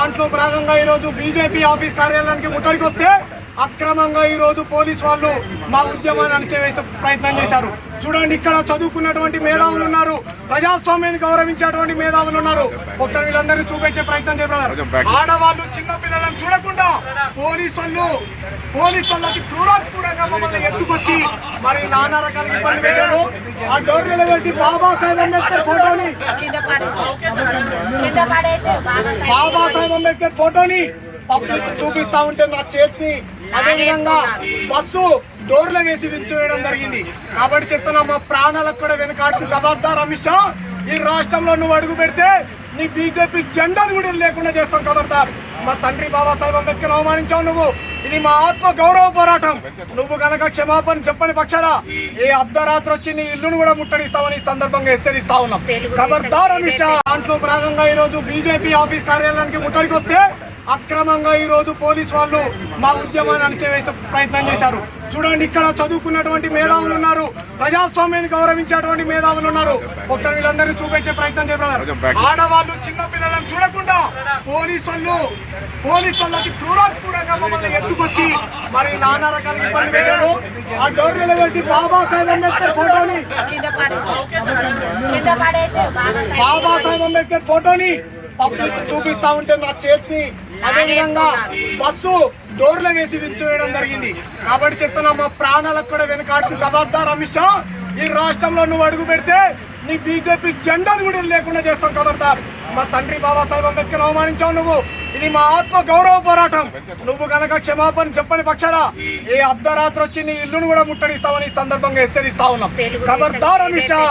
దాంట్లో భాగంగా ఈ రోజు బీజేపీ ఆఫీస్ కార్యాలయానికి ముట్టడికి వస్తే అక్రమంగా ఈ రోజు పోలీసు వాళ్ళు మా ఉద్యమాన్ని అణిచివేసే ప్రయత్నం చేశారు. చూడండి ఇక్కడ చదువుకున్నటువంటి మేధావులు ఉన్నారు. ప్రజాస్వామ్యాన్ని గౌరవించేటువంటి మేధావులు ఉన్నారు. ఒకసారి వీళ్ళందరినీ చూపెట్టే ప్రయత్నం చేయబడారు ఆడవాళ్ళు చిన్న పిల్లలను చూడకుండా పోలీసు వాళ్ళు పోలీసు వాళ్ళకి క్రూరాత్మూరంగా మమ్మల్ని ఎత్తుకొచ్చి మరి నానా రకాల ఇబ్బంది పెట్టారు. ఆ డోర్లలో వేసి బాబాసాహెబ్ అంబేద్కర్ ఫోటోని. బాబాసాహెబ్ అంబేద్కర్ ఫోటోని పబ్లిక్ చూపిస్తా ఉంటే నా చేతిని అదే విధంగా బస్సు డోర్లో వేసి విరిచివేయడం జరిగింది. కాబట్టి చెప్తున్నా మా ప్రాణాలకు కూడా వెనకాడుతున్న ఖబర్దార్ అమిత్ షా. ఈ రాష్ట్రంలో నువ్వు అడుగు పెడితే నీ బీజేపీ జెండాను కూడా లేకుండా చేస్తాం ఖబర్దార్ మా తండ్రి బాబాసాహెబ్ అంబేద్కర్ అవమానించావు నువ్వు. ఇది మా ఆత్మ గౌరవ పోరాటం. నువ్వు గనక క్షమాపణ చెప్పని పక్షాన ఏ అర్ధరాత్రి వచ్చి నీ ఇల్లును కూడా ముట్టడిస్తామని ఈ సందర్భంగా హెచ్చరిస్తా ఉన్నాం. ఖబర్దార్ అమిత్ షా దాంట్లో భాగంగా ఈ రోజు బీజేపీ ఆఫీస్ కార్యాలయానికి ముట్టడికి వస్తే అక్రమంగా ఈ రోజు పోలీసు వాళ్ళు మా ఉద్యమాన్ని అణిచివేసే ప్రయత్నం చేశారు. చూడండి ఇక్కడ చదువుకున్నటువంటి మేధావులు ఉన్నారు. ప్రజాస్వామ్యాన్ని గౌరవించేటువంటి మేధావులు ఉన్నారు. ఒకసారి వీళ్ళందరినీ చూపెట్టే ప్రయత్నం చేయబడారు ఆడవాళ్ళు చిన్న పిల్లలను చూడకుండా పోలీసు వాళ్ళు పోలీసు వాళ్ళకి మమ్మల్ని ఎత్తుకొచ్చి మరి నానా రకాల ఇబ్బంది పెట్టారు. ఆ డోర్లలో వేసి బాబాసాహెబ్ అంబేద్కర్ ఫోటోని బాబాసాహెబ్ అంబేద్కర్ ఫోటోని పబ్లిక్ చూపిస్తా ఉంటే నా చేతిని అదే విధంగా బస్సు డోర్లో వేసి విరిచివేయడం జరిగింది. కాబట్టి చెప్తున్నా మా ప్రాణాలకు కూడా వెనకాడుతున్న ఖబర్దార్ అమిత్ షా. ఈ రాష్ట్రంలో నువ్వు అడుగు పెడితే నీ బీజేపీ జెండాను కూడా లేకుండా చేస్తాం ఖబర్దార్ మా తండ్రి బాబాసాహెబ్ అంబేద్కర్ అవమానించావు నువ్వు. ఇది మా ఆత్మ గౌరవ పోరాటం. నువ్వు గనక క్షమాపణ చెప్పని పక్షాన ఏ అర్ధరాత్రి వచ్చి నీ ఇల్లును కూడా ముట్టడిస్తామని ఈ సందర్భంగా హెచ్చరిస్తా ఉన్నాం. ఖబర్దార్ అమిత్ షా.